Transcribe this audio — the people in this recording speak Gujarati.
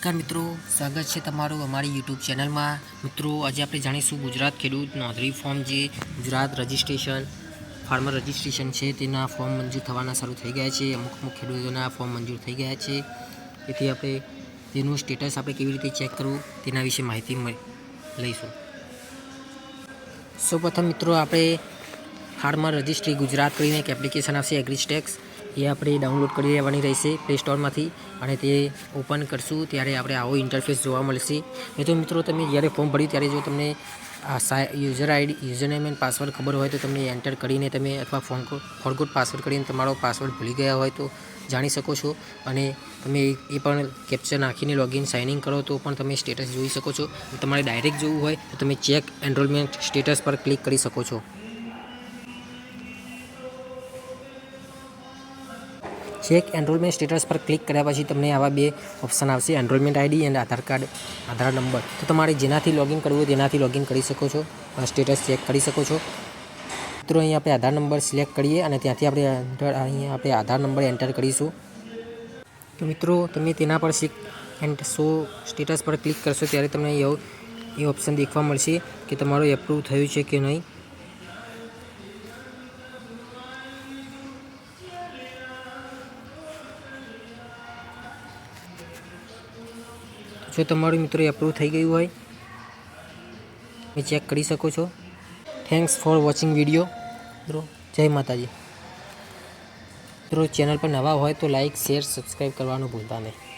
નમસ્કાર મિત્રો, સ્વાગત છે તમારું અમારી યુટ્યુબ ચેનલમાં. મિત્રો, આજે આપણે જાણીશું ગુજરાત ખેડૂત નોંધણી ફોર્મ જે ગુજરાત રજિસ્ટ્રેશન, ફાર્મર રજિસ્ટ્રેશન છે, તેના ફોર્મ મંજૂર થવાના શરૂ થઈ ગયા છે. અમુક અમુક ખેડૂતોના ફોર્મ મંજૂર થઈ ગયા છે. તેથી આપણે તેનું સ્ટેટસ આપણે કેવી રીતે ચેક કરવું તેના વિશે માહિતી લઈશું. સૌપ્રથમ મિત્રો, આપણે ફાર્મર રજિસ્ટ્રી ગુજરાત કરીને એક એપ્લિકેશન આવશે એગ્રીસ્ટેક્સ. એ આપણે ડાઉનલોડ કરી લેવાની રહેશે પ્લે સ્ટોરમાંથી અને તે ઓપન કરશું ત્યારે આપણે આવો ઇન્ટરફેસ જોવા મળશે. એ તો મિત્રો તમે જ્યારે ફોર્મ ભર્યું ત્યારે જો તમને user ID user name and password ખબર હોય તો તમે એન્ટર કરીને તમે અથવા ફોન ફોરગોટ પાસવર્ડ કરીને તમારો પાસવર્ડ ભૂલી ગયા હોય તો જાણી શકો છો. અને તમે એ પણ કેપ્ચર નાખીને લોગિન સાઇન ઇન કરો તો પણ તમે સ્ટેટસ જોઈ શકો છો. તમારે ડાયરેક્ટ જોવું હોય તો તમે ચેક એનરોલમેન્ટ સ્ટેટસ પર ક્લિક કરી શકો છો. ચેક એનરોલમેન્ટ સ્ટેટસ પર ક્લિક કર્યા પછી તમને આવા બે ઓપ્શન આવશે, enrolment ID and Aadhaar card, Aadhaar number. તો તમારે જેનાથી લોગિન કરવું હોય તેનાથી લોગિન કરી શકો છો સ્ટેટસ ચેક કરી શકો છો. મિત્રો, અહીંયા આપણે આધાર નંબર સિલેક્ટ કરીએ અને ત્યાંથી આપણે અહીંયા આપણે આધાર નંબર એન્ટર કરીશું. તો મિત્રો, તમે તેના પર સિક એન્ડ શો સ્ટેટસ પર ક્લિક કરશો, ત્યારે તમને એવું એ ઓપ્શન દેખવા મળશે કે તમારું એપ્રૂવ થયું છે કે નહીં. જો તમારું મિત્રો એપ્રૂવ થઈ ગયું હોય તમે ચેક કરી શકો છો. થેન્ક્સ ફોર વોચિંગ વીડિયો મિત્રો. જય માતાજી. મિત્રો ચેનલ પર નવા હોય તો લાઈક શેર સબસ્ક્રાઈબ કરવાનું ભૂલતા નહીં.